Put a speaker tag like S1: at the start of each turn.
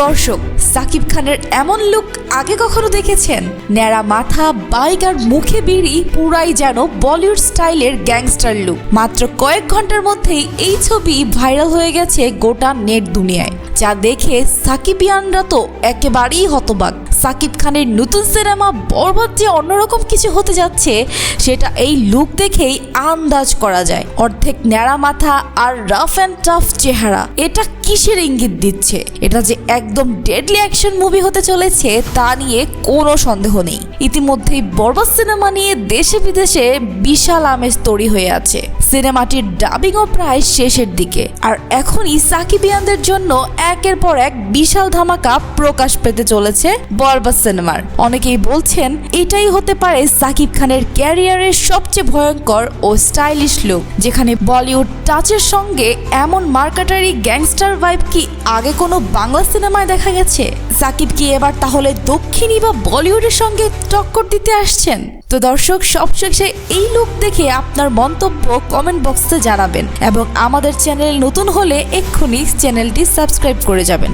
S1: দর্শক সাকিব খানের এমন লুক আগে কখনো দেখেছেন? ন্যাড়া মাথা, বাইক আর মুখে বিড়ি পুরাই যেন বলিউড স্টাইলের গ্যাংস্টার লুক। মাত্র কয়েক ঘণ্টার মধ্যেই এই ছবি ভাইরাল হয়ে গেছে গোটা নেট দুনিয়ায়। যা দেখে সাকিবিয়ানরা তো একেবারেই হতবাক। সাকিব খানের নতুন সিনেমা বরবাদ যে অন্যরকম কিছু হতে যাচ্ছে, সেটা এই লুক দেখেই আন্দাজ করা যায়। অর্ধেক ন্যাড়া মাথা আর রাফ অ্যান্ড টাফ চেহারা, এটা কিসের ইঙ্গিত দিচ্ছে? এটা যে একদম ডেডলি অ্যাকশন মুভি হতে চলেছে, তা নিয়ে কোনো সন্দেহ নেই। ইতিমধ্যেই বরবাদ সিনেমা নিয়ে দেশে বিদেশে বিশাল আমেজ তৈরি হয়ে আছে। সিনেমাটির ডাবিংও প্রায় শেষের দিকে। আর এখনই সাকিবিয়ানদের জন্য একের পর এক বিশাল ধামাকা প্রকাশ পেতে চলেছে বরবাদ সিনেমার। অনেকেই বলছেন, এটাই হতে পারে সাকিব খানের ক্যারিয়ারের সবচেয়ে ভয়ঙ্কর ও স্টাইলিশ লুক যেখানে বলিউড টাচের সঙ্গে এমন মার্কাটারি গ্যাংস্টার ভাইব কি আগে কোনো বাংলা সিনেমায় দেখা গেছে। সাকিব কি এবার তাহলে দক্ষিণী বা বলিউডের সঙ্গে টক্কর দিতে আসছেন? তো দর্শক, সবশেষে এই লুক দেখে আপনার মন্তব্য কমেন্ট বক্সে জানাবেন এবং আমাদের চ্যানেল নতুন হলে এক্ষুনি চ্যানেলটি সাবস্ক্রাইব করে যাবেন।